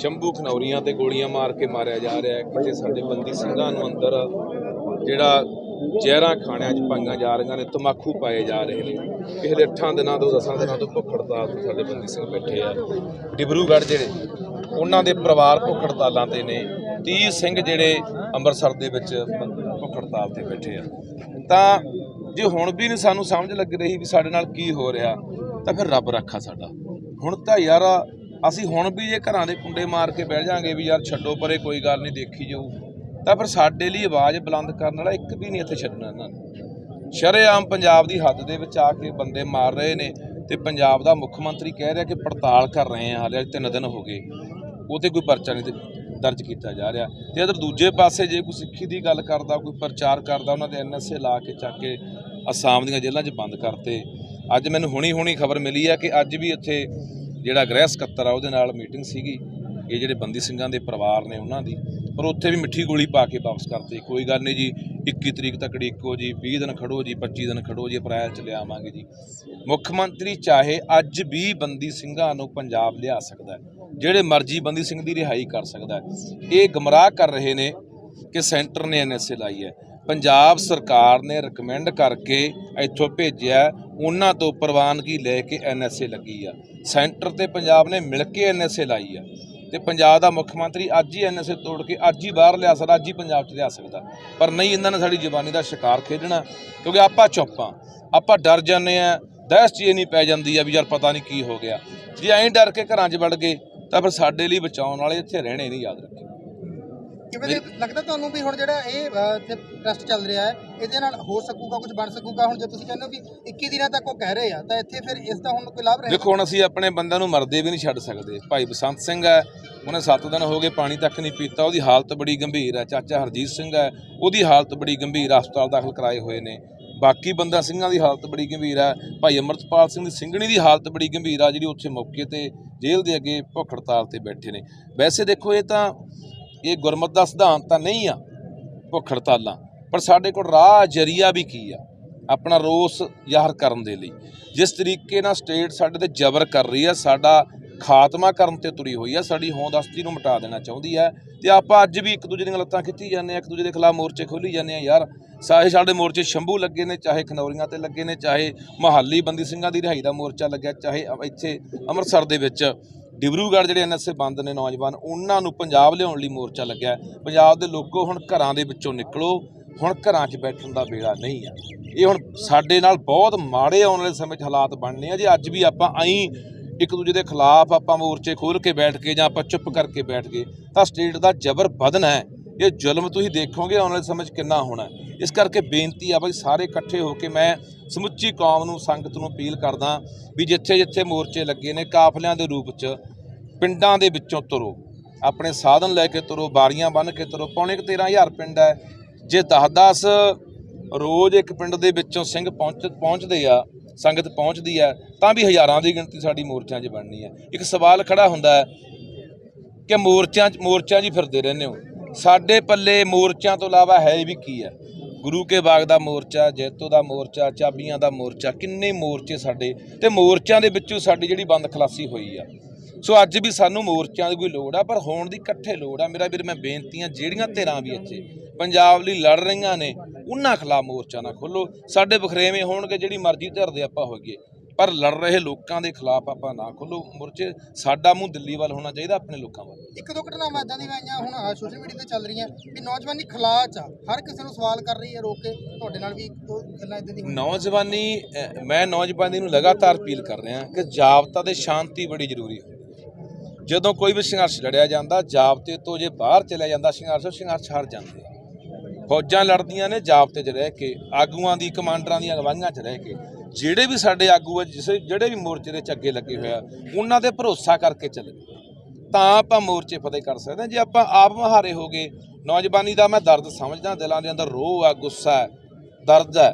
ਸ਼ੰਭੂ ਖਨੌਰੀਆਂ ਤੇ ਗੋਲੀਆਂ ਮਾਰ ਕੇ ਮਾਰਿਆ ਜਾ ਰਿਹਾ ਹੈ ਕਿਤੇ ਸਾਡੇ ਬੰਦੀ ਸਿੰਘਾਂ ਨੂੰ ਅੰਦਰ ਜਿਹੜਾ ਜ਼ਹਿਰਾਂ ਖਾਣਿਆਂ 'ਚ ਪਾਈਆਂ ਜਾ ਰਹੀਆਂ ਨੇ, ਤਮਾਕੂ ਪਾਏ ਜਾ ਰਹੇ ਨੇ। ਪਿਛਲੇ 8 ਦਿਨਾਂ ਤੋਂ 10 ਦਿਨਾਂ ਤੋਂ ਭੁੱਖ ਹੜਤਾਲ ਤੇ ਸਾਡੇ ਬੰਦੀ ਸਿੰਘ ਬੈਠੇ ਆ। ਡਿਬਰੂਗੜ੍ਹ ਜਿਹੜੇ, ਉਹਨਾਂ ਦੇ ਪਰਿਵਾਰ ਭੁੱਖ ਹੜਤਾਲਾਂ ਤੇ ਨੇ। 30 ਸਿੰਘ ਜਿਹੜੇ ਅੰਮ੍ਰਿਤਸਰ ਦੇ ਵਿੱਚ ਭੁੱਖ ਹੜਤਾਲ ਤੇ ਬੈਠੇ ਆ। ਤਾਂ ਜੇ ਹੁਣ ਵੀ ਨਹੀਂ ਸਾਨੂੰ ਸਮਝ ਲੱਗ ਰਹੀ ਵੀ ਸਾਡੇ ਨਾਲ ਕੀ ਹੋ ਰਿਹਾ, ਤਾਂ ਫਿਰ ਰੱਬ ਰੱਖਾ ਸਾਡਾ। ਹੁਣ ਤਾਂ ਯਾਰ ਅਸੀਂ ਹੁਣ ਵੀ ਜੇ ਘਰਾਂ ਦੇ ਕੁੰਡੇ ਮਾਰ ਕੇ ਬਹਿ ਜਾਾਂਗੇ ਵੀ ਯਾਰ ਛੱਡੋ ਪਰੇ, ਕੋਈ ਗੱਲ ਨਹੀਂ, ਦੇਖੀ ਜਾਊ। ਤਾਂ ਫਿਰ ਸਾਡੇ ਲਈ ਆਵਾਜ਼ ਬੁਲੰਦ ਕਰਨ ਵਾਲਾ ਇੱਕ ਵੀ ਨਹੀਂ ਇੱਥੇ ਛੱਡਣਾ ਇਹਨਾਂ ਨੇ। ਸ਼ਰੇਆਮ ਪੰਜਾਬ ਦੀ ਹੱਦ ਦੇ ਵਿੱਚ ਆ ਕੇ ਬੰਦੇ ਮਾਰ ਰਹੇ ਨੇ ਤੇ ਪੰਜਾਬ ਦਾ ਮੁੱਖ ਮੰਤਰੀ ਕਹਿ ਰਿਹਾ ਕਿ ਪੜਤਾਲ ਕਰ ਰਹੇ ਆ, ਹਾਲੇ ਤਿੰਨ ਦਿਨ ਹੋ ਗਏ। ਉਹ ਤੇ ਕੋਈ ਪਰਚਾ ਨਹੀਂ ਦਰਜ ਕੀਤਾ ਜਾ ਰਿਹਾ। ਤੇ ਅਦਰ ਦੂਜੇ ਪਾਸੇ ਜੇ ਕੋਈ ਸਿੱਖੀ ਦੀ ਗੱਲ ਕਰਦਾ, ਕੋਈ ਪ੍ਰਚਾਰ ਕਰਦਾ, ਉਹਨਾਂ ਦੇ ਐਨਐਸਏ ਲਾ ਕੇ ਚੱਕ ਕੇ ਅਸਾਮ ਦੀਆਂ ਜੇਲ੍ਹਾਂ 'ਚ ਬੰਦ ਕਰਤੇ। ਅੱਜ ਮੈਨੂੰ ਹੁਣੀ ਹੁਣੀ ਖਬਰ ਮਿਲੀ ਹੈ ਕਿ ਅੱਜ ਵੀ ਇੱਥੇ ਜਿਹੜਾ ਗ੍ਰਹਿ ਸਕੱਤਰ ਆ, ਉਹਦੇ ਨਾਲ ਮੀਟਿੰਗ ਸੀਗੀ। ਇਹ ਜਿਹੜੇ ਬੰਦੀ ਸਿੰਘਾਂ ਦੇ ਪਰਿਵਾਰ ਨੇ ਉਹਨਾਂ ਦੀ। ਪਰ ਉੱਥੇ ਵੀ ਮਿੱਠੀ ਗੋਲੀ ਪਾ ਕੇ ਵਾਪਸ ਕਰਤੇ ਕੋਈ ਗੱਲ ਨਹੀਂ ਜੀ 21 ਤਰੀਕ ਤੱਕ ਡੀਕੋ ਜੀ 20 ਦਿਨ ਖੜੋ ਜੀ 25 ਦਿਨ ਖੜੋ ਜੀ, ਅਪ੍ਰੈਲ ਚ ਲਿਆਵਾਂਗੇ ਜੀ। ਮੁੱਖ ਮੰਤਰੀ ਚਾਹੇ ਅੱਜ ਵੀ ਬੰਦੀ ਸਿੰਘਾਂ ਨੂੰ ਪੰਜਾਬ ਲਿਆ ਸਕਦਾ ਜਿਹੜੇ ਮਰਜ਼ੀ ਬੰਦੀ ਸਿੰਘ ਦੀ ਰਿਹਾਈ ਕਰ ਸਕਦਾ ਇਹ ਗਮਰਾਹ ਕਰ ਰਹੇ ਨੇ ਕਿ ਸੈਂਟਰ ਨੇ ਐਨਐਸਏ ਲਾਈ ਹੈ। ਪੰਜਾਬ ਸਰਕਾਰ ਨੇ ਰეკਮੈਂਡ ਕਰਕੇ ਇੱਥੋਂ ਭੇਜਿਆ ਉਹਨਾਂ ਤੋਂ ਪ੍ਰਵਾਨਗੀ ਲੈ ਕੇ ਐਨਐਸਏ ਲੱਗੀ ਆ। ਸੈਂਟਰ ਤੇ ਪੰਜਾਬ ਨੇ ਮਿਲ ਕੇ ਐਨਐਸਏ ਲਾਈ ਆ। ਤੇ ਪੰਜਾਬ ਦਾ ਮੁੱਖ ਮੰਤਰੀ ਅੱਜ ਹੀ ਐਨਐਸਏ ਤੋੜ ਕੇ ਅੱਜ ਹੀ ਬਾਹਰ ਲਿਆ ਸਕਦਾ, ਅੱਜ ਹੀ ਪੰਜਾਬ 'ਚ ਲਿਆ ਸਕਦਾ। ਪਰ ਨਹੀਂ, ਇਹਨਾਂ ਨੇ ਸਾਡੀ ਜ਼ਬਾਨੀ ਦਾ ਸ਼ਿਕਾਰ ਖੇਡਣਾ, ਕਿਉਂਕਿ ਆਪਾਂ ਚੁੱਪਾਂ ਆਪਾਂ ਡਰ ਜਾਂਦੇ ਆ, ਦਹਿਸ਼ਤ ਜੀ ਨਹੀਂ ਪੈ ਜਾਂਦੀ ਆ ਵੀ ਯਾਰ ਪਤਾ ਨਹੀਂ ਕੀ ਹੋ ਗਿਆ। ਜੇ ਐਂ ਡਰ ਕੇ ਘਰਾਂ 'ਚ ਵੜ ਗਏ, ਤਾਂ ਫਿਰ ਸਾਡੇ ਲਈ ਬਚਾਉਣ ਵਾਲੇ ਇੱਥੇ ਰਹਿਣੇ ਨਹੀਂ ਯਾਦ ਰੱਖਿਓ ਕਿਵੇਂ ਦੇ ਲੱਗਦਾ ਤੁਹਾਨੂੰ ਵੀ ਹੁਣ ਜਿਹੜਾ ਇਹ ਟਰਸਟ ਚੱਲ ਰਿਹਾ ਹੈ ਇਹਦੇ ਨਾਲ ਹੋ ਸਕੂਗਾ ਕੁਝ ਬਣ ਸਕੂਗਾ। ਹੁਣ ਜੇ ਤੁਸੀਂ ਕਹਿੰਦੇ ਹੋ ਵੀ 21 ਦਿਨਾਂ ਤੱਕ ਉਹ ਕਹਿ ਰਹੇ ਆ ਤਾਂ ਇੱਥੇ ਫਿਰ ਇਸ ਦਾ ਹੁਣ ਕੋਈ ਲਾਭ ਰਹੇ ਦੇਖੋ ਹੁਣ ਅਸੀਂ ਆਪਣੇ ਬੰਦਿਆਂ ਨੂੰ ਮਰਦੇ ਵੀ ਨਹੀਂ ਛੱਡ ਸਕਦੇ। ਭਾਈ ਬਸੰਤ ਸਿੰਘ ਹੈ ਉਹਨੇ 7 ਦਿਨ ਹੋ ਗਏ ਪਾਣੀ ਤੱਕ ਨਹੀਂ ਪੀਤਾ। ਉਹਦੀ ਹਾਲਤ ਬੜੀ ਗੰਭੀਰ ਹੈ। ਚਾਚਾ ਹਰਜੀਤ ਸਿੰਘ ਹੈ ਉਹਦੀ ਹਾਲਤ ਬੜੀ ਗੰਭੀਰ ਹੈ, ਹਸਪਤਾਲ ਦਾਖਲ ਕਰਾਏ ਹੋਏ ਨੇ। ਬਾਕੀ ਬੰਦਾ ਸਿੰਘਾਂ ਦੀ ਹਾਲਤ ਬੜੀ ਗੰਭੀਰ ਹੈ। ਭਾਈ ਅਮਰਤਪਾਲ ਸਿੰਘ ਦੀ ਸਿੰਘਣੀ ਦੀ ਹਾਲਤ ਬੜੀ ਗੰਭੀਰ ਆ ਜਿਹੜੀ ਉੱਥੇ ਮੌਕੇ ਤੇ ਜੇਲ੍ਹ ਦੇ ਅੱਗੇ ਭੁੱਖ ਹੜਤਾਲ ਤੇ ਬੈਠੇ ਨੇ। ਵੈਸੇ ਦੇਖੋ ਇਹ ਤਾਂ ਇਹ ਗੁਰਮਤ ਦਾ ਸਿਧਾਂਤ ਤਾਂ ਨਹੀਂ ਆ ਭੁੱਖ ਹੜਤਾਲਾਂ ਪਰ ਸਾਡੇ ਕੋਲ ਰਾਹ ਜਰੀਆ ਵੀ ਕੀ ਆ? ਆਪਣਾ ਰੋਸ ਜ਼ਾਹਰ ਕਰਨ ਦੇ ਲਈ। ਜਿਸ ਤਰੀਕੇ ਨਾਲ ਸਟੇਟ ਸਾਡੇ ਤੇ ਜ਼ਬਰ ਕਰ ਰਹੀ ਹੈ ਸਾਡਾ ਖਾਤਮਾ ਕਰਨ ਤੇ ਤੁਰੀ ਹੋਈ ਆ, ਸਾਡੀ ਹੋਂਦਸਤੀ ਨੂੰ ਮਿਟਾ ਦੇਣਾ ਚਾਹੁੰਦੀ ਹੈ ਤੇ ਆਪਾਂ ਅੱਜ ਵੀ ਇੱਕ ਦੂਜੇ ਦੀਆਂ ਲੱਤਾਂ ਖਿੱਚੀ ਜਾਂਦੇ ਆ, ਇੱਕ ਦੂਜੇ ਦੇ ਖਿਲਾਫ ਮੋਰਚੇ ਖੋਲੀ ਜਾਂਦੇ ਆ, ਯਾਰ। ਸਾਰੇ ਸਾਡੇ ਮੋਰਚੇ ਸ਼ੰਭੂ ਲੱਗੇ ਨੇ, ਚਾਹੇ ਖਨੌਰੀਆਂ ਤੇ ਲੱਗੇ ਨੇ, ਚਾਹੇ ਮਹਾਲੀ ਬੰਦੀ ਸਿੰਘਾਂ ਦੀ ਰਿਹਾਈ ਦਾ ਮੋਰਚਾ ਲੱਗਿਆ, ਚਾਹੇ ਅ- ਇੱਥੇ ਅੰਮ੍ਰਿਤਸਰ ਦੇ ਵਿੱਚ ਡਿਬਰੂਗੜ੍ਹ ਜਿਹੜੇ ਐਨਐਸਏ ਬੰਦ ਨੇ ਨੌਜਵਾਨ, ਉਹਨਾਂ ਨੂੰ ਪੰਜਾਬ ਲਿਆਉਣ ਲਈ ਮੋਰਚਾ ਲੱਗਿਆ ਪੰਜਾਬ ਦੇ ਲੋਕੋ ਹੁਣ ਘਰਾਂ ਦੇ ਵਿੱਚੋਂ ਨਿਕਲੋ, ਹੁਣ ਘਰਾਂ 'ਚ ਬੈਠਣ ਦਾ ਵੇਲਾ ਨਹੀਂ ਆ ਇਹ ਹੁਣ ਸਾਡੇ ਨਾਲ ਬਹੁਤ ਮਾੜੇ ਆਉਣ ਵਾਲੇ ਸਮੇਂ 'ਚ ਹਾਲਾਤ ਬਣਨੇ ਆ। ਜੇ ਅੱਜ ਵੀ ਆਪਾਂ ਆਈ ਇੱਕ ਦੂਜੇ ਦੇ ਖਿਲਾਫ ਆਪਾਂ ਮੋਰਚੇ ਖੋਲ ਕੇ ਬੈਠ ਕੇ ਜਾਂ ਆਪਾਂ ਚੁੱਪ ਕਰਕੇ ਬੈਠ ਗਏ, ਤਾਂ ਸਟੇਟ ਦਾ ਜ਼ਬਰ ਵਧਣਾ ਹੈ। ਇਹ ਜ਼ੁਲਮ ਤੁਸੀਂ ਦੇਖੋਗੇ, ਆਉਣ ਵਾਲੇ ਸਮੇਂ 'ਚ ਕਿੰਨਾ ਹੋਣਾ ਇਸ ਕਰਕੇ ਬੇਨਤੀ ਆ ਬਈ ਸਾਰੇ ਇਕੱਠੇ ਹੋ ਕੇ ਮੈਂ ਸਮੁੱਚੀ ਕੌਮ ਨੂੰ, ਸੰਗਤ ਨੂੰ ਅਪੀਲ ਕਰਦਾ ਵੀ ਜਿੱਥੇ ਜਿੱਥੇ ਮੋਰਚੇ ਲੱਗੇ ਨੇ, ਕਾਫਲਿਆਂ ਦੇ ਰੂਪ 'ਚ ਪਿੰਡਾਂ ਦੇ ਵਿੱਚੋਂ ਤੁਰੋ। ਆਪਣੇ ਸਾਧਨ ਲੈ ਕੇ ਤੁਰੋ, ਬਾਰੀਆਂ ਬੰਨ੍ਹ ਕੇ ਤੁਰੋ। ਪੌਣੇ ਕੁ 13000 ਪਿੰਡ ਹੈ। ਜੇ 10-10 ਰੋਜ਼ ਇੱਕ ਪਿੰਡ ਦੇ ਵਿੱਚੋਂ ਸਿੰਘ ਪਹੁੰਚ, ਪਹੁੰਚਦੇ ਆ, ਸੰਗਤ ਪਹੁੰਚਦੀ ਹੈ, ਤਾਂ ਵੀ ਹਜ਼ਾਰਾਂ ਦੀ ਗਿਣਤੀ ਸਾਡੀ ਮੋਰਚਿਆਂ 'ਚ ਬਣਨੀ ਹੈ। ਇੱਕ ਸਵਾਲ ਖੜਾ ਹੁੰਦਾ ਹੈ ਕਿ ਮੋਰਚਿਆਂ 'ਚ ਮੋਰਚਿਆਂ 'ਚ ਹੀ ਫਿਰਦੇ ਰਹਿੰਦੇ ਹੋ। ਸਾਡੇ ਪੱਲੇ ਮੋਰਚਿਆਂ ਤੋਂ ਇਲਾਵਾ ਹੈ ਵੀ ਕੀ ਹੈ ਗੁਰੂ ਕੇ ਬਾਗ ਦਾ ਮੋਰਚਾ, ਜੈਤੋ ਦਾ ਮੋਰਚਾ, ਚਾਬੀਆਂ ਦਾ ਮੋਰਚਾ, ਕਿੰਨੇ ਮੋਰਚੇ ਸਾਡੇ ਤੇ ਮੋਰਚਿਆਂ ਦੇ ਵਿੱਚੋਂ ਸਾਡੀ ਜਿਹੜੀ ਬੰਦ ਖਲਾਸੀ ਹੋਈ ਆ। ਸੋ ਅੱਜ ਵੀ ਸਾਨੂੰ ਮੋਰਚਿਆਂ ਦੀ ਕੋਈ ਲੋੜ ਆ, ਪਰ ਹੋਣ ਦੀ ਇਕੱਠੇ ਲੋੜ ਆ। ਮੇਰਾ ਵੀਰ, ਮੈਂ ਬੇਨਤੀਆਂ ਜਿਹੜੀਆਂ ਧਿਰਾਂ ਵੀ ਇੱਥੇ ਪੰਜਾਬ ਲਈ ਲੜ ਰਹੀਆਂ ਨੇ, ਉਹਨਾਂ ਖਿਲਾਫ ਮੋਰਚਾ ਨਾ ਖੋਲੋ ਸਾਡੇ ਬਖਰੇਵੇਂ ਹੋਣਗੇ, ਜਿਹੜੀ ਮਰਜ਼ੀ ਧਿਰ ਦੇ ਆਪਾਂ ਹੋਈਏ। ਪਰ ਲੜ ਰਹੇ ਲੋਕਾਂ ਦੇ ਖਿਲਾਫ ਆਪਾਂ ਨਾ ਖੋਲੋ। ਮੋਰਚੇ ਸਾਡਾ ਮੂੰਹ ਦਿੱਲੀ ਵੱਲ ਹੋਣਾ ਚਾਹੀਦਾ ਆਪਣੇ ਲੋਕਾਂ ਵੱਲ। ਇੱਕ ਦੋ ਘਟਨਾਵਾਂ ਇਦਾਂ ਦੀਆਂ ਆਈਆਂ ਹੁਣ ਸੋਸ਼ਲ ਮੀਡੀਆ ਤੇ ਚੱਲ ਰਹੀਆਂ ਵੀ ਨੌਜਵਾਨੀ ਖਲਾਚ ਆ। ਹਰ ਕਿਸੇ ਨੂੰ ਸਵਾਲ ਕਰ ਰਹੀ ਹੈ ਰੋਕ ਕੇ ਤੁਹਾਡੇ ਨਾਲ ਵੀ ਗੱਲਾਂ ਇਦਾਂ ਦੀ ਹੋਈਆਂ। ਨੌਜਵਾਨੀ ਮੈਂ ਨੌਜਵਾਨੀ ਨੂੰ ਲਗਾਤਾਰ ਅਪੀਲ ਕਰ ਰਿਹਾ ਕਿ ਜਾਬਤਾ ਤੇ ਸ਼ਾਂਤੀ ਬੜੀ ਜ਼ਰੂਰੀ ਹੈ। ਜਦੋਂ ਕੋਈ ਵੀ ਸੰਘਰਸ਼ ਲੜਿਆ ਜਾਂਦਾ ਜਾਬਤੇ ਤੋਂ ਜੇ ਬਾਹਰ ਚਲਿਆ ਜਾਂਦਾ ਸੰਘਰਸ਼ ਸੰਘਰਸ਼ ਹਾਰ ਜਾਂਦੇ। ਫੌਜਾਂ ਲੜਦੀਆਂ ਨੇ ਜਾਬਤੇ 'ਚ ਰਹਿ ਕੇ ਆਗੂਆਂ ਦੀ ਕਮਾਂਡਰਾਂ ਦੀਆਂ ਅਗਵਾਈਆਂ 'ਚ ਰਹਿ ਕੇ। ਜਿਹੜੇ ਵੀ ਸਾਡੇ ਆਗੂ ਆ, ਜਿਸ ਜਿਹੜੇ ਵੀ ਮੋਰਚੇ ਦੇ 'ਚ ਅੱਗੇ ਲੱਗੇ ਹੋਇਆ ਉਹਨਾਂ ਤੇ ਭਰੋਸਾ ਕਰਕੇ ਚੱਲੇ ਤਾਂ ਆਪਾਂ ਮੋਰਚੇ ਫਤਿਹ ਕਰ ਸਕਦੇ ਹਾਂ। ਜੇ ਆਪਾਂ ਆਪ ਮਹਾਰੇ ਹੋ ਗਏ, ਨੌਜਵਾਨੀ ਦਾ ਮੈਂ ਦਰਦ ਸਮਝਦਾ, ਦਿਲਾਂ ਦੇ ਅੰਦਰ ਰੋਹ ਆ, ਗੁੱਸਾ ਹੈ, ਦਰਦ ਹੈ।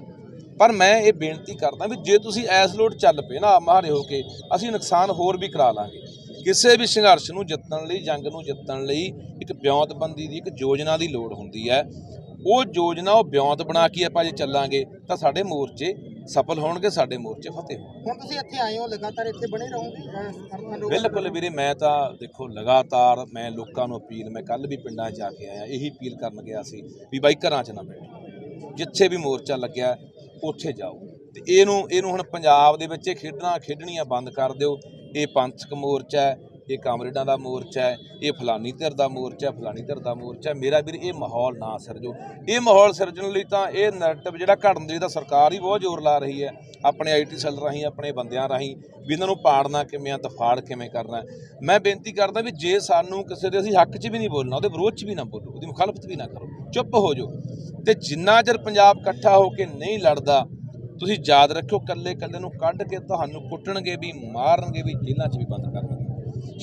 ਪਰ ਮੈਂ ਇਹ ਬੇਨਤੀ ਕਰਦਾ ਵੀ ਜੇ ਤੁਸੀਂ ਐਸ ਲੋਟ ਚੱਲ ਪਏ ਨਾ, ਆਪ ਮਹਾਰੇ ਹੋ ਕੇ, ਅਸੀਂ ਨੁਕਸਾਨ ਹੋਰ ਵੀ ਕਰਾ ਲਾਂਗੇ। ਕਿਸੇ ਵੀ ਸੰਘਰਸ਼ ਨੂੰ ਜਿੱਤਣ ਲਈ, ਜੰਗ ਨੂੰ ਜਿੱਤਣ ਲਈ ਇੱਕ ਬਿਉਂਤਬੰਦੀ ਦੀ, ਇੱਕ ਯੋਜਨਾ ਦੀ ਲੋੜ ਹੁੰਦੀ ਹੈ। ਉਹ ਯੋਜਨਾ ਉਹ ਬਿਉਂਤ ਬਣਾ ਕੇ ਆਪਾਂ ਜੇ ਚੱਲਾਂਗੇ ਤਾਂ ਸਾਡੇ ਮੋਰਚੇ ਸਫਲ ਹੋਣਗੇ ਸਾਡੇ ਮੋਰਚੇ ਫਤਿਹ ਹੋਣਗੇ। ਹੁਣ ਤੁਸੀਂ ਇੱਥੇ ਆਏ ਹੋ ਲਗਾਤਾਰ ਇੱਥੇ ਬਣੇ ਰਹੋਗੇ? ਬਿਲਕੁਲ ਵੀਰੇ ਮੈਂ ਤਾਂ ਦੇਖੋ ਲਗਾਤਾਰ ਮੈਂ ਲੋਕਾਂ ਨੂੰ ਅਪੀਲ ਮੈਂ ਕੱਲ ਵੀ ਪਿੰਡਾਂ 'ਚ ਜਾ ਕੇ ਆਇਆ ਇਹੀ ਅਪੀਲ ਕਰਨ ਗਿਆ ਸੀ ਵੀ ਬਾਈ ਘਰਾਂ 'ਚ ਨਾ ਬੈਠੋ। ਜਿੱਥੇ ਵੀ ਮੋਰਚਾ ਲੱਗਿਆ ਉੱਥੇ ਜਾਓ। ਤੇ ਇਹਨੂੰ ਇਹਨੂੰ ਹੁਣ ਪੰਜਾਬ ਦੇ ਵਿੱਚ ਇਹ ਖੇਡਣਾ ਖੇਡਣੀਆਂ ਬੰਦ ਕਰ ਦਿਓ। ਇਹ ਪੰਥਕ ਮੋਰਚਾ ਹੈ ਇਹ ਕਾਮਰੇਡਾਂ ਦਾ ਮੋਰਚਾ ਹੈ ਇਹ ਫਲਾਨੀ ਧਿਰ ਦਾ ਮੋਰਚਾ ਹੈ, ਫਲਾਨੀ ਧਿਰ ਦਾ ਮੋਰਚਾ। ਮੇਰਾ ਵੀਰ ਇਹ ਮਾਹੌਲ ਨਾ ਸਿਰਜੋ। ਇਹ ਮਾਹੌਲ ਸਿਰਜਣ ਲਈ ਤਾਂ ਇਹ ਨੈਰੇਟਿਵ ਜਿਹੜਾ ਘੜਨ ਦੀ ਤਾਂ ਸਰਕਾਰ ਹੀ ਬਹੁਤ ਜ਼ੋਰ ਲਾ ਰਹੀ ਹੈ। ਆਪਣੇ ਆਈਟੀ ਸੈੱਲ ਰਾਹੀਂ ਆਪਣੇ ਬੰਦਿਆਂ ਰਾਹੀਂ ਵੀ ਇਹਨਾਂ ਨੂੰ ਪਾੜਨਾ ਕਿਵੇਂ ਆ ਦਫਾੜ ਕਿਵੇਂ ਕਰਨਾ ਮੈਂ ਬੇਨਤੀ ਕਰਦਾ ਵੀ ਜੇ ਸਾਨੂੰ ਕਿਸੇ ਦੇ ਅਸੀਂ ਹੱਕ 'ਚ ਵੀ ਨਹੀਂ ਬੋਲਣਾ ਉਹਦੇ ਵਿਰੋਧ 'ਚ ਵੀ ਨਾ ਬੋਲੋ ਉਹਦੀ ਮੁਖਾਲਫਤ ਵੀ ਨਾ ਕਰੋ। ਚੁੱਪ ਹੋ ਜਾਓ। ਤੇ ਜਿੰਨਾ ਚਿਰ ਪੰਜਾਬ ਇਕੱਠਾ ਹੋ ਕੇ ਨਹੀਂ ਲੜਦਾ ਤੁਸੀਂ ਯਾਦ ਰੱਖਿਓ ਕੱਲੇ ਕੱਲੇ ਨੂੰ ਕੱਢ ਕੇ ਤੁਹਾਨੂੰ ਕੁੱਟਣਗੇ ਵੀ ਮਾਰਨਗੇ ਵੀ ਜੇਲ੍ਹਾਂ 'ਚ ਵੀ ਬੰਦ ਕਰਨਗੇ।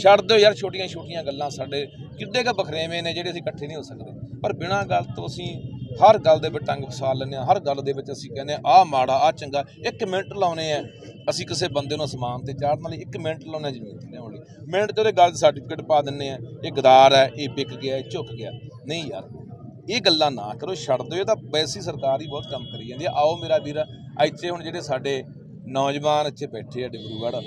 ਛੱਡ ਦਿਓ ਯਾਰ ਛੋਟੀਆਂ ਛੋਟੀਆਂ ਗੱਲਾਂ ਸਾਡੇ। ਕਿੱਡੇ ਕ ਬਖਰੇਵੇਂ ਨੇ ਜਿਹੜੇ ਅਸੀਂ ਇਕੱਠੇ ਨਹੀਂ ਹੋ ਸਕਦੇ। ਪਰ ਬਿਨਾਂ ਗੱਲ ਤੋਂ ਅਸੀਂ ਹਰ ਗੱਲ ਦੇ ਵਿੱਚ ਟੰਗ ਫਸਾ ਲੈਂਦੇ ਹਾਂ। ਹਰ ਗੱਲ ਦੇ ਵਿੱਚ ਅਸੀਂ ਕਹਿੰਦੇ ਆ ਆਹ ਮਾੜਾ, ਆਹ ਚੰਗਾ, ਇੱਕ ਮਿੰਟ ਲਾਉਣੇ ਆ। ਅਸੀਂ ਕਿਸੇ ਬੰਦੇ ਨੂੰ ਅਸਮਾਨ ਤੇ ਚਾੜਨ ਲਈ ਇੱਕ ਮਿੰਟ ਲਾਉਣਾ ਜ਼ਮੀਨ ਤੇ ਲਿਆਉਣ ਲਈ ਮਿੰਟ ਤੇ ਉਹਦੇ ਗੱਲ ਸਰਟੀਫਿਕੇਟ ਪਾ ਦਿੰਨੇ ਆ, ਇਹ ਗਦਾਰ ਹੈ, ਇਹ ਵਿਕ ਗਿਆ, ਇਹ ਝੁਕ ਗਿਆ। ਨਹੀਂ ਯਾਰ, ਇਹ ਗੱਲਾਂ ਨਾ ਕਰੋ, ਛੱਡ ਦਿਓ। ਇਹ ਤਾਂ ਵੈਸੇ ਸਰਕਾਰ ਹੀ ਬਹੁਤ ਕੰਮ ਕਰੀ ਜਾਂਦੀ ਹੈ। ਆਓ ਮੇਰਾ ਵੀਰ, ਇੱਥੇ ਹੁਣ ਜਿਹੜੇ ਸਾਡੇ ਨੌਜਵਾਨ ਇੱਥੇ ਬੈਠੇ ਆ, ਡਿਬਰੂਗੜ੍ਹ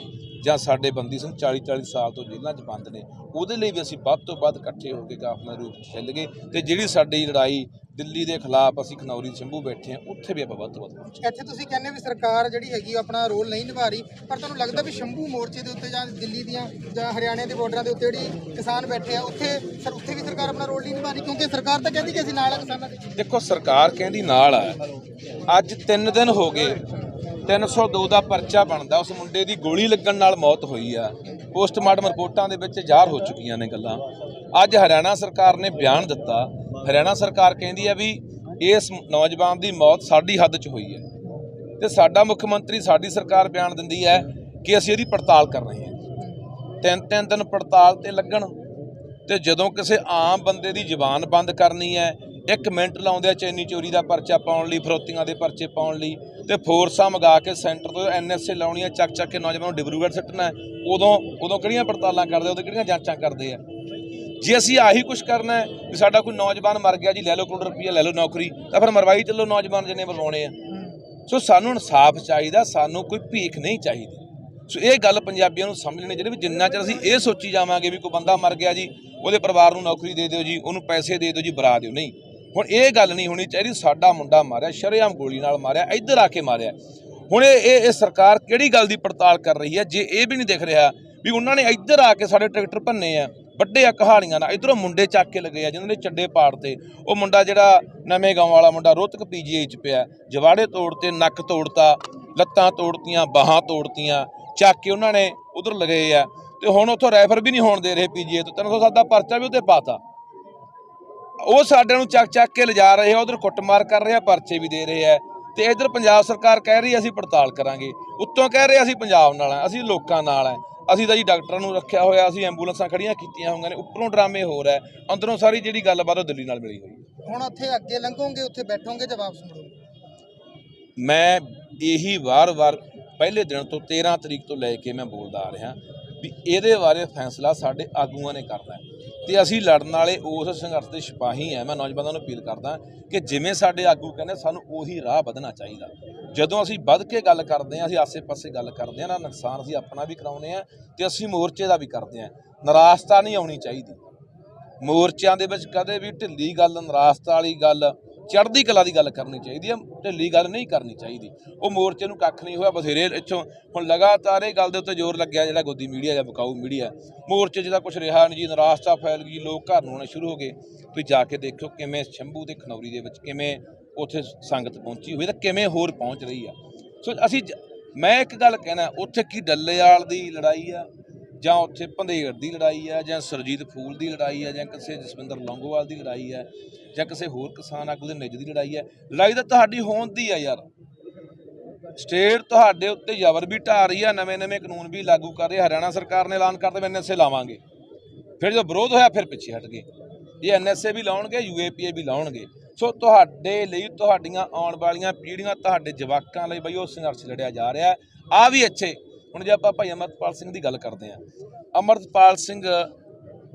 ਜਾਂ ਸਾਡੇ ਬੰਦੀ ਸਿੰਘ 40 40 ਸਾਲ ਤੋਂ ਜੇਲ੍ਹਾਂ 'ਚ ਬੰਦ ਨੇ ਉਹਦੇ ਲਈ ਵੀ ਅਸੀਂ ਵੱਧ ਤੋਂ ਵੱਧ ਇਕੱਠੇ ਹੋ ਕੇ ਕਾਫਲਾ ਰੂਪ 'ਚ ਚੱਲ ਗਏ ਤੇ ਜਿਹੜੀ ਸਾਡੀ ਲੜਾਈ ਦਿੱਲੀ ਦੇ ਖਿਲਾਫ ਅਸੀਂ ਖਨੌਰੀ ਸ਼ੰਭੂ ਬੈਠੇ ਆ ਉੱਥੇ ਵੀ ਆਪਾਂ ਵੱਧ ਤੋਂ ਵੱਧ ਪਹੁੰਚੇ ਇੱਥੇ ਤੁਸੀਂ ਕਹਿੰਦੇ ਵੀ ਸਰਕਾਰ ਜਿਹੜੀ ਹੈਗੀ ਆਪਣਾ ਰੋਲ ਨਹੀਂ ਨਿਭਾ ਰਹੀ ਪਰ ਤੁਹਾਨੂੰ ਲੱਗਦਾ ਵੀ ਸ਼ੰਭੂ ਮੋਰਚੇ ਦੇ ਉੱਤੇ ਜਾਂ ਦਿੱਲੀ ਦੀਆਂ ਜਾਂ ਹਰਿਆਣੇ ਦੇ ਬਾਰਡਰਾਂ ਦੇ ਉੱਤੇ ਜਿਹੜੀ ਕਿਸਾਨ ਬੈਠੇ ਆ ਉੱਥੇ ਸਰ ਉੱਥੇ ਵੀ ਸਰਕਾਰ ਆਪਣਾ ਰੋਲ ਨਹੀਂ ਨਿਭਾ ਰਹੀ ਕਿਉਂਕਿ ਸਰਕਾਰ ਤਾਂ ਕਹਿੰਦੀ ਕਿ ਅਸੀਂ ਨਾਲ ਆ ਕਿਸਾਨਾਂ ਦੇ। ਦੇਖੋ ਸਰਕਾਰ ਕਹਿੰਦੀ ਨਾਲ ਆ। ਅੱਜ 3 ਦਿਨ ਹੋ ਗਏ 302 ਦਾ ਪਰਚਾ ਬਣਦਾ, ਉਸ ਮੁੰਡੇ ਦੀ ਗੋਲੀ ਲੱਗਣ ਨਾਲ ਮੌਤ ਹੋਈ ਆ। ਪੋਸਟਮਾਰਟਮ ਰਿਪੋਰਟਾਂ ਦੇ ਵਿੱਚ ਜ਼ਾਹਰ ਹੋ ਚੁੱਕੀਆਂ ਨੇ ਗੱਲਾਂ। ਅੱਜ ਹਰਿਆਣਾ ਸਰਕਾਰ ਨੇ ਬਿਆਨ ਦਿੱਤਾ। ਹਰਿਆਣਾ ਸਰਕਾਰ ਕਹਿੰਦੀ ਆ ਵੀ ਇਸ ਨੌਜਵਾਨ ਦੀ ਮੌਤ ਸਾਡੀ ਹੱਦ 'ਚ ਹੋਈ ਹੈ। ਤੇ ਸਾਡਾ ਮੁੱਖ ਮੰਤਰੀ, ਸਾਡੀ ਸਰਕਾਰ ਬਿਆਨ ਦਿੰਦੀ ਹੈ ਕਿ ਅਸੀਂ ਇਹਦੀ ਪੜਤਾਲ ਕਰ ਰਹੇ ਹਾਂ। ਤਿੰਨ ਤਿੰਨ ਦਿਨ ਪੜਤਾਲ ਤੇ ਲੱਗਣ ਤੇ ਜਦੋਂ ਕਿਸੇ ਆਮ ਬੰਦੇ ਦੀ ਜ਼ੁਬਾਨ ਬੰਦ ਕਰਨੀ ਹੈ, ਇੱਕ ਮਿੰਟ ਲਾਉਂਦੇ ਆ ਚੈਨੀ ਚੋਰੀ ਦਾ ਪਰਚਾ ਪਾਉਣ ਲਈ, ਫਰੋਤੀਆਂ ਦੇ ਪਰਚੇ ਪਾਉਣ ਲਈ ਤੇ ਫੋਰਸਾਂ ਮੰਗਾ ਕੇ ਸੈਂਟਰ ਤੋਂ ਐਨਐਸਏ ਲਾਉਣੀਆਂ, ਚੱਕ ਚੱਕ ਕੇ ਨੌਜਵਾਨਾਂ ਨੂੰ ਡਿਬਰੂਗੜ੍ਹ ਸੁੱਟਣਾ ਉਦੋਂ ਉਦੋਂ ਕਿਹੜੀਆਂ ਪੜਤਾਲਾਂ ਕਰਦੇ, ਉਦੋਂ ਕਿਹੜੀਆਂ ਜਾਂਚਾਂ ਕਰਦੇ ਆ? ਜੇ ਅਸੀਂ ਆਹੀ ਕੁਝ ਕਰਨਾ ਹੈ ਵੀ ਸਾਡਾ ਕੋਈ ਨੌਜਵਾਨ ਮਰ ਗਿਆ ਜੀ, ਲੈ ਲਓ ਕਰੋੜ ਰੁਪਈਆ, ਲੈ ਲਓ ਨੌਕਰੀ, ਤਾਂ ਫਿਰ ਮਰਵਾਈ ਚੱਲੋ ਨੌਜਵਾਨ ਜਿੰਨੇ ਮਰਵਾਉਣੇ ਆ। ਸੋ ਸਾਨੂੰ ਇਨਸਾਫ ਚਾਹੀਦਾ, ਸਾਨੂੰ ਕੋਈ ਭੀਖ ਨਹੀਂ ਚਾਹੀਦੀ। ਸੋ ਇਹ ਗੱਲ ਪੰਜਾਬੀਆਂ ਨੂੰ ਸਮਝਣੀ ਚਾਹੀਦੀ ਵੀ ਜਿੰਨਾ ਚਿਰ ਅਸੀਂ ਇਹ ਸੋਚੀ ਜਾਵਾਂਗੇ ਵੀ ਕੋਈ ਬੰਦਾ ਮਰ ਗਿਆ ਜੀ, ਉਹਦੇ ਪਰਿਵਾਰ ਨੂੰ ਨੌਕਰੀ ਦੇ ਦਿਓ ਜੀ, ਉਹਨੂੰ ਪੈਸੇ ਦੇ ਦਿਓ ਜੀ, ਬਰਾ ਦਿਓ, ਨਹੀਂ। ਹੁਣ ਇਹ ਗੱਲ ਨਹੀਂ ਹੋਣੀ ਚਾਹੀਦੀ, ਸਾਡਾ ਮੁੰਡਾ ਮਾਰਿਆ, ਸ਼ਰੇਆਮ ਗੋਲੀ ਨਾਲ ਮਾਰਿਆ, ਇੱਧਰ ਆ ਕੇ ਮਾਰਿਆ। ਹੁਣ ਇਹ ਇਹ ਸਰਕਾਰ ਕਿਹੜੀ ਗੱਲ ਦੀ ਪੜਤਾਲ ਕਰ ਰਹੀ ਹੈ? ਜੇ ਇਹ ਵੀ ਨਹੀਂ ਦਿਖ ਰਿਹਾ ਵੀ ਉਹਨਾਂ ਨੇ ਇੱਧਰ ਆ ਕੇ ਸਾਡੇ ਟਰੈਕਟਰ ਭੰਨੇ ਆ, ਵੱਡੇ ਆ ਕਹਾਣੀਆਂ ਨਾਲ, ਇਧਰੋਂ ਮੁੰਡੇ ਚੱਕ ਕੇ ਲਗੇ ਆ, ਜਿਨ੍ਹਾਂ ਨੇ ਚੱਡੇ ਪਾੜ 'ਤੇ। ਉਹ ਮੁੰਡਾ ਜਿਹੜਾ ਨਵੇਂ ਗਾਉਂ ਵਾਲਾ ਮੁੰਡਾ, ਰੋਹਤਕ ਪੀਜੀਆਈ ਚ ਪਿਆ, ਜਵਾੜੇ ਤੋੜਤੇ, ਨੱਕ ਤੋੜਤਾ, ਲੱਤਾਂ ਤੋੜਤੀਆਂ, ਬਾਹਾਂ ਤੋੜਤੀਆਂ, ਚੱਕ ਕੇ ਉਹਨਾਂ ਨੇ ਉਧਰ ਲਗਾਏ ਆ। ਤੇ ਹੁਣ ਉੱਥੋਂ ਰੈਫਰ ਵੀ ਨਹੀਂ ਹੋਣ ਦੇ ਰਹੇ ਪੀਜੀਆਈ ਤੋਂ 307 ਦਾ ਪਰਚਾ ਵੀ ਉੱਤੇ ਪਾਤਾ। ਉਹ ਸਾਡੇ ਨੂੰ ਚੱਕ ਚੱਕ ਕੇ ਲਿਜਾ ਰਹੇ ਆ ਉਧਰ ਕੁੱਟਮਾਰ ਕਰ ਰਹੇ ਆ ਪਰਚੇ ਵੀ ਦੇ ਰਹੇ ਆ। ਤੇ ਇਧਰ ਪੰਜਾਬ ਸਰਕਾਰ ਕਹਿ ਰਹੀ ਅਸੀਂ ਪੜਤਾਲ ਕਰਾਂਗੇ। ਉੱਤੋਂ ਕਹਿ ਰਹੇ ਅਸੀਂ ਪੰਜਾਬ ਨਾਲ ਆ ਅਸੀਂ ਲੋਕਾਂ ਨਾਲ ਆ। ਅਸੀਂ ਤਾਂ ਜੀ ਡਾਕਟਰਾਂ ਨੂੰ ਰੱਖਿਆ ਹੋਇਆ ਅਸੀਂ ਐਂਬੂਲੈਂਸਾਂ ਖੜੀਆਂ ਕੀਤੀਆਂ ਹੋਈਆਂ ਨੇ ਉੱਪਰੋਂ ਡਰਾਮੇ ਹੋ ਰਿਹਾ ਅੰਦਰੋਂ ਸਾਰੀ ਜਿਹੜੀ ਗੱਲਬਾਤ ਉਹ ਦਿੱਲੀ ਨਾਲ ਮਿਲੀ ਹੋਈ ਹੈ ਹੁਣ ਉੱਥੇ ਅੱਗੇ ਲੰਘੋਗੇ ਉੱਥੇ ਬੈਠੋਗੇ ਤੇ ਵਾਪਸ ਮੁੜੋਗੇ? ਮੈਂ ਇਹੀ ਵਾਰ-ਵਾਰ ਪਹਿਲੇ ਦਿਨ ਤੋਂ 13 ਤਰੀਕ ਤੋਂ ਲੈ ਕੇ ਮੈਂ ਬੋਲਦਾ ਆ ਰਿਹਾ ਵੀ ਇਹਦੇ ਬਾਰੇ ਫੈਸਲਾ ਸਾਡੇ ਆਗੂਆਂ ਨੇ ਕਰਨਾ ਹੈ। ਤੇ ਅਸੀਂ ਲੜਨ ਵਾਲੇ ਉਸ ਸੰਘਰਸ਼ ਦੇ ਸਿਪਾਹੀ ਆ। ਮੈਂ ਨੌਜਵਾਨਾਂ ਨੂੰ ਅਪੀਲ ਕਰਦਾ ਕਿ ਜਿਵੇਂ ਸਾਡੇ ਆਗੂ ਕਹਿੰਦੇ, ਸਾਨੂੰ ਉਹੀ ਰਾਹ ਵਧਣਾ ਚਾਹੀਦਾ। ਜਦੋਂ ਅਸੀਂ ਵੱਧ ਕੇ ਗੱਲ ਕਰਦੇ ਹਾਂ, ਅਸੀਂ ਆਸੇ-ਪਾਸੇ ਗੱਲ ਕਰਦੇ ਹਾਂ, ਨਾ ਨੁਕਸਾਨ ਅਸੀਂ ਆਪਣਾ ਵੀ ਕਰਾਉਂਦੇ ਆ ਤੇ ਅਸੀਂ ਮੋਰਚੇ ਦਾ ਵੀ ਕਰਦੇ ਆ ਨਿਰਾਸ਼ਤਾ ਨਹੀਂ ਆਉਣੀ ਚਾਹੀਦੀ। ਮੋਰਚਿਆਂ ਦੇ ਵਿੱਚ ਕਦੇ ਵੀ ਢਿੱਲੀ ਗੱਲ, ਨਿਰਾਸ਼ਤਾ ਵਾਲੀ ਗੱਲ ਚੜ੍ਹਦੀ ਕਲਾ ਦੀ ਗੱਲ ਕਰਨੀ ਚਾਹੀਦੀ ਹੈ ਢਿੱਲੀ ਗੱਲ ਨਹੀਂ ਕਰਨੀ ਚਾਹੀਦੀ। ਉਹ ਮੋਰਚੇ ਨੂੰ ਕੱਖ ਨਹੀਂ ਹੋਇਆ, ਬਥੇਰੇ ਇੱਥੋਂ ਹੁਣ ਲਗਾਤਾਰ ਇਹ ਗੱਲ ਦੇ ਉੱਤੇ ਜ਼ੋਰ ਲੱਗਿਆ ਜਿਹੜਾ ਗੋਦੀ ਮੀਡੀਆ ਜਾਂ ਬਕਾਊ ਮੀਡੀਆ। ਮੋਰਚੇ 'ਚ ਤਾਂ ਕੁਝ ਰਿਹਾ ਨਹੀਂ ਜੀ, ਨਿਰਾਸ਼ਤਾ ਫੈਲ ਗਈ, ਲੋਕ ਘਰ ਨੂੰ ਆਉਣੇ ਸ਼ੁਰੂ ਹੋ ਗਏ। ਤੁਸੀਂ ਜਾ ਕੇ ਦੇਖਿਓ ਕਿਵੇਂ ਸ਼ੰਭੂ ਤੇ ਖਨੌਰੀ ਦੇ ਵਿੱਚ ਕਿਵੇਂ ਉੱਥੇ ਸੰਗਤ ਪਹੁੰਚੀ ਹੋਈ ਤਾਂ ਕਿਵੇਂ ਹੋਰ ਪਹੁੰਚ ਰਹੀ ਆ। ਸੋ ਅਸੀਂ ਮੈਂ ਇੱਕ ਗੱਲ ਕਹਿਣਾ, ਉੱਥੇ ਕੀ ਡੱਲੇਵਾਲ ਦੀ ਲੜਾਈ ਆ ਜਾਂ ਉੱਥੇ ਭੰਦੇੜ ਦੀ ਲੜਾਈ ਆ, ਜਾਂ ਸਰਜੀਤ ਫੂਲ ਦੀ ਲੜਾਈ ਆ, ਜਾਂ ਕਿਸੇ ਜਸਵਿੰਦਰ ਲੌਂਗੋਵਾਲ ਦੀ ਲੜਾਈ ਆ, ਜਾਂ ਕਿਸੇ ਹੋਰ ਕਿਸਾਨ ਆਗੂ ਦੇ ਨਿੱਜ ਦੀ ਲੜਾਈ ਆ, ਲੜਾਈ ਤਾਂ ਤੁਹਾਡੀ ਹੋਣ ਦੀ ਆ ਯਾਰ। ਸਟੇਟ ਤੁਹਾਡੇ ਉੱਤੇ ਜ਼ਬਰ ਵੀ ਢਾ ਰਹੀ ਆ, ਨਵੇਂ ਨਵੇਂ ਕਾਨੂੰਨ ਵੀ ਲਾਗੂ ਕਰ ਰਹੀ ਹਰਿਆਣਾ ਸਰਕਾਰ ਨੇ ਐਲਾਨ ਕਰਤਾ ਵੀ ਐਨਐਸਏ ਲਾਵਾਂਗੇ। ਫਿਰ ਜਦੋਂ ਵਿਰੋਧ ਹੋਇਆ, ਫਿਰ ਪਿੱਛੇ ਹਟ ਗਏ। ਇਹ ਐਨਐਸਏ ਵੀ ਲਾਉਣਗੇ ਯੂਏਪੀਏ ਵੀ ਲਾਉਣਗੇ। ਸੋ ਤੁਹਾਡੇ ਲਈ ਤੁਹਾਡੀਆਂ ਆਉਣ ਵਾਲੀਆਂ ਪੀੜ੍ਹੀਆਂ, ਤੁਹਾਡੇ ਜਵਾਕਾਂ ਲਈ ਬਈ ਉਹ ਸੰਘਰਸ਼ ਲੜਿਆ ਜਾ ਰਿਹਾ। ਆ ਵੀ ਅੱਛੇ ਹੁਣ ਜੇ ਆਪਾਂ ਭਾਈ ਅਮਰਤਪਾਲ ਸਿੰਘ ਦੀ ਗੱਲ ਕਰਦੇ ਆਂ ਅਮਰਤਪਾਲ ਸਿੰਘ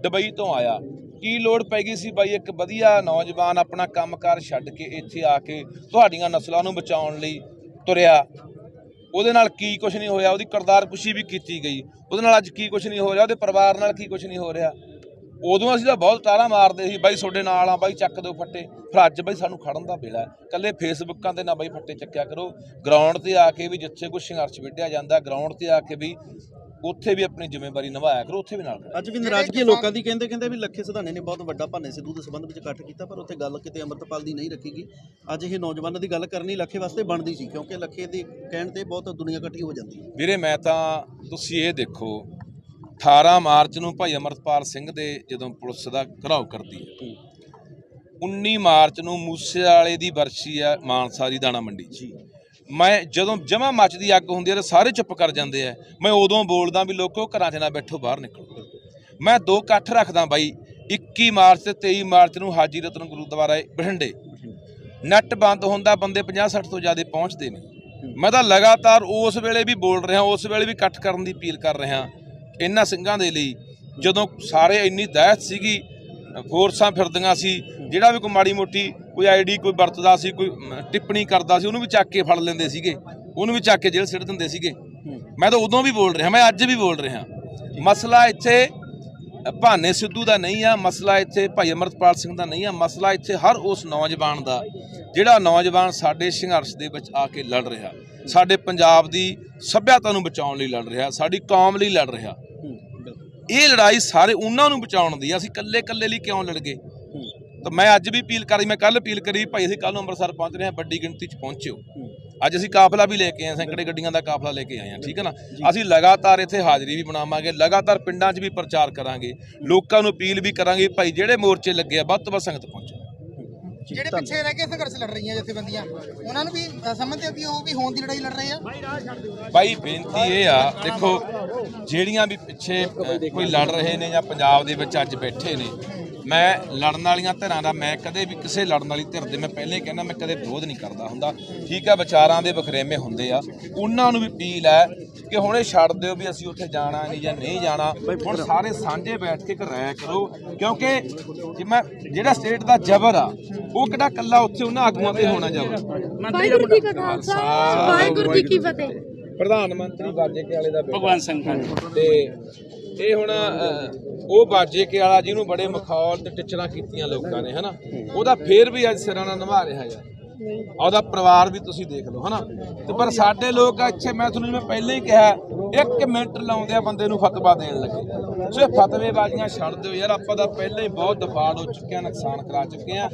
ਦੁਬਈ ਤੋਂ ਆਇਆ, ਕੀ ਲੋੜ ਪੈ ਗਈ ਸੀ ਬਾਈ ਇੱਕ ਵਧੀਆ ਨੌਜਵਾਨ ਆਪਣਾ ਕੰਮਕਾਰ ਛੱਡ ਕੇ ਇੱਥੇ ਆ ਕੇ ਤੁਹਾਡੀਆਂ ਨਸਲਾਂ ਨੂੰ ਬਚਾਉਣ ਲਈ ਤੁਰਿਆ? ਉਹਦੇ ਨਾਲ ਕੀ ਕੁਝ ਨਹੀਂ ਹੋਇਆ? ਉਹਦੀ ਕਰਦਾਰਕੁਸ਼ੀ ਵੀ ਕੀਤੀ ਗਈ। ਉਹਦੇ ਨਾਲ ਅੱਜ ਕੀ ਕੁਝ ਨਹੀਂ ਹੋ ਰਿਹਾ? ਉਹਦੇ ਪਰਿਵਾਰ ਨਾਲ ਕੀ ਕੁਝ ਨਹੀਂ ਹੋ ਰਿਹਾ? ਉਦੋਂ ਅਸੀਂ ਤਾਂ ਬਹੁਤ ਟਾਲਾ ਮਾਰਦੇ ਸੀ ਬਾਈ ਤੁਹਾਡੇ ਨਾਲ ਆ ਬਾਈ ਚੱਕ ਦਿਓ ਫੱਟੇ। ਫਿਰ ਅੱਜ ਬਾਈ ਸਾਨੂੰ ਖੜਨ ਦਾ ਵੇਲਾ ਹੈ। ਕੱਲੇ ਫੇਸਬੁੱਕਾਂ ਤੇ ਨਾ ਬਾਈ ਫੱਟੇ ਚੱਕਿਆ ਕਰੋ। ਗਰਾਊਂਡ ਤੇ ਆ ਕੇ ਵੀ ਜਿੱਥੇ ਕੋਈ ਸੰਘਰਸ਼ ਵਿੱਢਿਆ ਜਾਂਦਾ ਗਰਾਊਂਡ ਤੇ ਆ ਕੇ ਵੀ ਉੱਥੇ ਵੀ ਆਪਣੀ ਜ਼ਿੰਮੇਵਾਰੀ ਨਿਭਾਇਆ ਕਰੋ ਉੱਥੇ ਵੀ ਨਾਲ। ਅੱਜ ਵੀ ਨਾਰਾਜ਼ਗੀ ਲੋਕਾਂ ਦੀ ਕਹਿੰਦੇ ਕਹਿੰਦੇ ਵੀ ਲੱਖੇ ਸਿਧਾਣੇ ਨੇ ਬਹੁਤ ਵੱਡਾ ਭਾਨੇ ਸਿੱਧੂ ਦੇ ਸੰਬੰਧ ਵਿੱਚ ਇਕੱਠ ਕੀਤਾ ਪਰ ਉੱਥੇ ਗੱਲ ਕਿਤੇ ਅੰਮ੍ਰਿਤਪਾਲ ਦੀ ਨਹੀਂ ਰੱਖੀ ਗਈ ਅੱਜ ਇਹ ਨੌਜਵਾਨਾਂ ਦੀ ਗੱਲ ਕਰਨੀ ਲੱਖੇ ਵਾਸਤੇ ਬਣਦੀ ਸੀ ਕਿਉਂਕਿ ਲੱਖੇ ਦੇ ਕਹਿਣ ਤੇ ਬਹੁਤ ਦੁਨੀਆ ਇਕੱਠੀ ਹੋ ਜਾਂਦੀ ਵੀਰੇ ਮੈਂ ਤਾਂ ਤੁਸੀਂ ਇਹ ਦੇਖੋ 18 ਮਾਰਚ ਨੂੰ ਭਾਈ ਅਮਰਤਪਾਲ ਸਿੰਘ ਦੇ ਜਦੋਂ ਪੁਲਿਸ ਦਾ ਘਰਾਓ ਕਰਦੀ ਹੈ 19 ਮਾਰਚ ਨੂੰ ਮੂਸੇ ਵਾਲੇ ਦੀ ਵਰਸੀ ਹੈ ਮਾਨਸਾ ਦੀ ਦਾਣਾ ਮੰਡੀ ਜੀ। ਮੈਂ ਜਦੋਂ ਜਮਾ ਮੱਚਦੀ ਅੱਗ ਹੁੰਦੀ ਹੈ ਤਾਂ ਸਾਰੇ ਚੁੱਪ ਕਰ ਜਾਂਦੇ ਆ ਮੈਂ ਉਦੋਂ ਬੋਲਦਾ ਵੀ ਲੋਕੋ ਘਰਾਂ 'ਚ ਨਾ ਬੈਠੋ ਬਾਹਰ ਨਿਕਲੋ। ਮੈਂ ਦੋ ਇਕੱਠ ਰੱਖਦਾ ਬਾਈ 21 ਮਾਰਚ ਤੇ 23 ਮਾਰਚ ਨੂੰ ਹਾਜੀ ਰਤਨ ਗੁਰਦੁਆਰਾ ਬਠਿੰਡੇ। ਨੈਟ ਬੰਦ ਹੁੰਦਾ ਬੰਦੇ 50 60 ਤੋਂ ਜ਼ਿਆਦਾ ਪਹੁੰਚਦੇ ਨੇ। ਮੈਂ ਤਾਂ ਲਗਾਤਾਰ ਉਸ ਵੇਲੇ ਵੀ ਬੋਲ ਰਿਹਾ ਉਸ ਵੇਲੇ ਵੀ ਇਕੱਠ ਕਰਨ ਦੀ ਅਪੀਲ ਕਰ ਰਿਹਾ। ਇਹਨਾਂ ਸਿੰਘਾਂ ਦੇ ਲਈ ਜਦੋਂ ਸਾਰੇ ਇੰਨੀ ਦਹਿਸ਼ਤ ਸੀਗੀ ਫੋਰਸਾਂ ਫਿਰਦੀਆਂ ਸੀ ਜਿਹੜਾ ਵੀ ਕੋਈ ਮਾੜੀ ਮੋਟੀ ਕੋਈ ਆਈਡੀ ਕੋਈ ਵਰਤਦਾ ਸੀ ਕੋਈ ਟਿੱਪਣੀ ਕਰਦਾ ਸੀ ਉਹਨੂੰ ਵੀ ਚੱਕ ਕੇ ਫੜ ਲੈਂਦੇ ਸੀਗੇ। ਉਹਨੂੰ ਵੀ ਚੱਕ ਕੇ ਜੇਲ੍ਹ ਸਿੱਟ ਦਿੰਦੇ ਸੀਗੇ। ਮੈਂ ਤਾਂ ਉਦੋਂ ਵੀ ਬੋਲ ਰਿਹਾ ਮੈਂ ਅੱਜ ਵੀ ਬੋਲ ਰਿਹਾ। ਮਸਲਾ ਇੱਥੇ ਭਾਨੇ ਸਿੱਧੂ ਦਾ ਨਹੀਂ ਆ ਮਸਲਾ ਇੱਥੇ ਭਾਈ ਅਮਰਤਪਾਲ ਸਿੰਘ ਦਾ ਨਹੀਂ ਆ ਮਸਲਾ ਇੱਥੇ ਹਰ ਉਸ ਨੌਜਵਾਨ ਦਾ ਜਿਹੜਾ ਨੌਜਵਾਨ ਸਾਡੇ ਸੰਘਰਸ਼ ਦੇ ਵਿੱਚ ਆ ਕੇ ਲੜ ਰਿਹਾ ਸਾਡੇ ਪੰਜਾਬ ਦੀ ਸੱਭਿਅਤਾ ਨੂੰ ਬਚਾਉਣ ਲਈ ਲੜ ਰਿਹਾ ਸਾਡੀ ਕੌਮ ਲਈ ਲੜ ਰਿਹਾ। ਇਹ ਲੜਾਈ ਸਾਰੇ ਉਹਨਾਂ ਨੂੰ ਬਚਾਉਣ ਦੀ ਅਸੀਂ ਇਕੱਲੇ ਇਕੱਲੇ ਲਈ ਕਿਉਂ ਲੜ ਗਏ ਤਾਂ ਮੈਂ ਅੱਜ ਵੀ ਅਪੀਲ ਕਰੀ ਮੈਂ ਕੱਲ ਅਪੀਲ ਕਰੀ ਭਾਈ ਅਸੀਂ ਕੱਲ ਨੂੰ ਅੰਮ੍ਰਿਤਸਰ ਪਹੁੰਚ ਰਹੇ ਹਾਂ ਵੱਡੀ ਗਿਣਤੀ 'ਚ ਪਹੁੰਚਿਓ। ਅੱਜ ਅਸੀਂ ਕਾਫਲਾ ਵੀ ਲੈ ਕੇ ਆਏ ਹਾਂ ਸੈਂਕੜੇ ਗੱਡੀਆਂ ਦਾ ਕਾਫਲਾ ਲੈ ਕੇ ਆਏ ਹਾਂ ਠੀਕ ਹੈ ਨਾ? ਅਸੀਂ ਲਗਾਤਾਰ ਇੱਥੇ ਹਾਜ਼ਰੀ ਵੀ ਬਣਾਵਾਂਗੇ ਲਗਾਤਾਰ ਪਿੰਡਾਂ 'ਚ ਵੀ ਪ੍ਰਚਾਰ ਕਰਾਂਗੇ ਲੋਕਾਂ ਨੂੰ ਅਪੀਲ ਵੀ ਕਰਾਂਗੇ ਭਾਈ ਜਿਹੜੇ ਮੋਰਚੇ ਲੱਗੇ ਆ ਵੱਧ ਤੋਂ ਵੱਧ ਸੰਗਤ ਪਹੁੰਚੋ। ਜਿਹੜੇ ਪਿੱਛੇ ਰਹਿ ਕੇ ਸੰਘਰਸ਼ ਲੜ ਰਹੀਆਂ ਜਥੇਬੰਦੀਆਂ ਉਹਨਾਂ ਨੂੰ ਵੀ ਸਮਝਦੇ ਹੋ ਵੀ ਉਹ ਵੀ ਹੋਣ ਦੀ ਲੜਾਈ ਲੜ ਰਹੇ ਆ? ਭਾਈ ਬੇਨਤੀ ਇਹ ਆ ਦੇਖੋ ਜਿਹੜੀਆਂ ਵੀ ਪਿੱਛੇ ਕੋਈ ਲੜ ਰਹੇ ਨੇ ਜਾਂ ਪੰਜਾਬ ਦੇ ਵਿੱਚ ਅੱਜ ਬੈਠੇ ਨੇ ਮੈਂ ਲੜਨ ਵਾਲੀਆਂ ਧਿਰਾਂ ਦਾ ਮੈਂ ਕਦੇ ਵੀ ਕਿਸੇ ਲੜਨ ਵਾਲੀ ਧਿਰ ਦੇ ਮੈਂ ਪਹਿਲੇ ਕਹਿੰਦਾ ਮੈਂ ਕਦੇ ਵਿਰੋਧ ਨਹੀਂ ਕਰਦਾ ਹੁੰਦਾ। ਠੀਕ ਆ ਵਿਚਾਰਾਂ ਦੇ ਵਖਰੇਵੇਂ ਹੁੰਦੇ ਆ। ਉਹਨਾਂ ਨੂੰ ਵੀ ਅਪੀਲ ਹੈ ਕਿ ਹੁਣ ਇਹ ਛੱਡ ਦਿਓ ਵੀ ਅਸੀਂ ਉੱਥੇ ਜਾਣਾ ਨਹੀਂ ਜਾਂ ਨਹੀਂ ਜਾਣਾ। ਹੁਣ ਸਾਰੇ ਸਾਂਝੇ ਬੈਠ ਕੇ ਇੱਕ ਰਾਇ ਕਰੋ ਕਿਉਂਕਿ ਜਿਵੇਂ ਜਿਹੜਾ ਸਟੇਟ ਦਾ ਜ਼ਬਰ ਆ ਉਹ ਕਿਹੜਾ ਕੱਲਾ ਉੱਥੇ ਉਹਨਾਂ ਆਗੂਆਂ ਤੇ ਹੋਣਾ ਜ਼ਬਰ ਵਾਹਿਗੁਰੂ ਜੀ ਕਾ ਖਾਲਸਾ। ਵਾਹਿਗੁਰੂ ਜੀ ਕੀ ਫਤਿਹ। ਪ੍ਰਧਾਨ ਮੰਤਰੀ ਬਾਜੇ ਕੇ ਵਾਲੇ ਦਾ ਭਗਵਾਨ ਸਿੰਘ ਤੇ ਇਹ ਹੁਣ ਉਹ ਬਾਜੇ ਕੇ ਵਾਲਾ ਜਿਹਨੂੰ ਬੜੇ ਮਖੌਲ ਤੇ ਟਿਚਰਾਂ ਕੀਤੀਆਂ ਲੋਕਾਂ ਨੇ ਹਨਾ? ਉਹਦਾ ਫੇਰ ਵੀ ਅੱਜ ਸਿਰਾਂ ਨਾਲ ਨਿਭਾ ਰਿਹਾ ਹੈ ਉਹਦਾ ਪਰਿਵਾਰ ਵੀ ਤੁਸੀਂ ਦੇਖ ਲਓ, ਹਨਾ? ਤੇ ਪਰ ਸਾਡੇ ਲੋਕ ਇੱਥੇ ਮੈਂ ਤੁਹਾਨੂੰ ਜਿਵੇਂ ਪਹਿਲਾਂ ਹੀ ਕਿਹਾ, ਇੱਕ ਮਿੰਟ ਲਾਉਂਦੇ ਆ ਬੰਦੇ ਨੂੰ ਫਤਵਾ ਦੇਣ ਲੱਗੇ। ਸੋ ਇਹ ਫਤਵੇਬਾਜ਼ੀਆਂ ਛੱਡ ਦਿਓ ਯਾਰ, ਆਪਾਂ ਤਾਂ ਪਹਿਲਾਂ ਹੀ ਬਹੁਤ ਦਫਾੜ ਹੋ ਚੁੱਕੇ ਨੁਕਸਾਨ ਕਰਾ ਚੁੱਕੇ ਆ।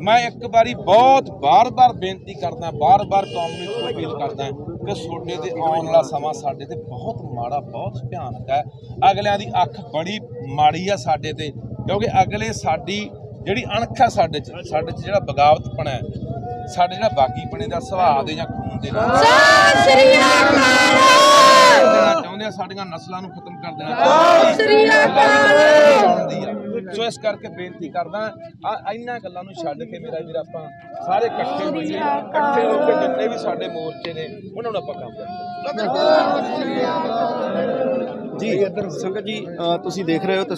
ਮੈਂ ਇੱਕ ਵਾਰੀ ਬਹੁਤ ਬਾਰ-ਬਾਰ ਬੇਨਤੀ ਕਰਦਾ, ਬਾਰ-ਬਾਰ ਕੌਮ ਨੂੰ ਅਪੀਲ ਕਰਦਾ ਕਿ ਤੁਹਾਡੇ ਤੇ ਆਉਣ ਵਾਲਾ ਸਮਾਂ ਸਾਡੇ ਤੇ ਬਹੁਤ ਮਾੜਾ, ਬਹੁਤ ਭਿਆਨਕ ਹੈ। ਅਗਲਿਆਂ ਦੀ ਅੱਖ ਬੜੀ ਮਾੜੀ ਆ ਸਾਡੇ ਤੇ, ਕਿਉਂਕਿ ਅਗਲੇ ਸਾਡੀ ਜਿਹੜੀ ਅਣਖ ਹੈ ਸਾਡੇ 'ਚ ਸਾਡੇ 'ਚ ਜਿਹੜਾ ਬਗਾਵਤਪਣਾ ਹੈ ਸਾਡੇ ਜਿਹੜਾ ਬਾਗੀਪਣੇ ਦਾ ਸੁਭਾਅ ਦੇ ਜਾਂ ਖੂਨ ਦੇ ਨਾਲ ਸਤਿ ਸ੍ਰੀ ਅਕਾਲ ਚਾਹੁੰਦੇ ਆ ਸਾਡੀਆਂ ਨਸਲਾਂ ਨੂੰ ਖਤਮ ਕਰ ਦੇਣਾ ਸਤਿ ਸ੍ਰੀ ਅਕਾਲ ਸੋ ਇਸ ਕਰਕੇ ਬੇਨਤੀ ਕਰਦਾ ਆ ਇਹਨਾਂ ਗੱਲਾਂ ਨੂੰ ਛੱਡ ਕੇ ਮੇਰਾ ਵੀਰ ਆਪਾਂ ਸਾਰੇ ਇਕੱਠੇ ਹੋਈਏ। ਇਕੱਠੇ ਹੋ ਕੇ ਜਿੰਨੇ ਵੀ ਸਾਡੇ ਮੋਰਚੇ ਨੇ ਉਹਨਾਂ ਨੂੰ ਆਪਾਂ ਕੰਮ ਕਰੀਏ ਜੀ ਸੰਗਤ ਜੀ ਤੁਸੀਂ ਦੇਖ ਰਹੇ ਹੋ ਤਸਵੀਰ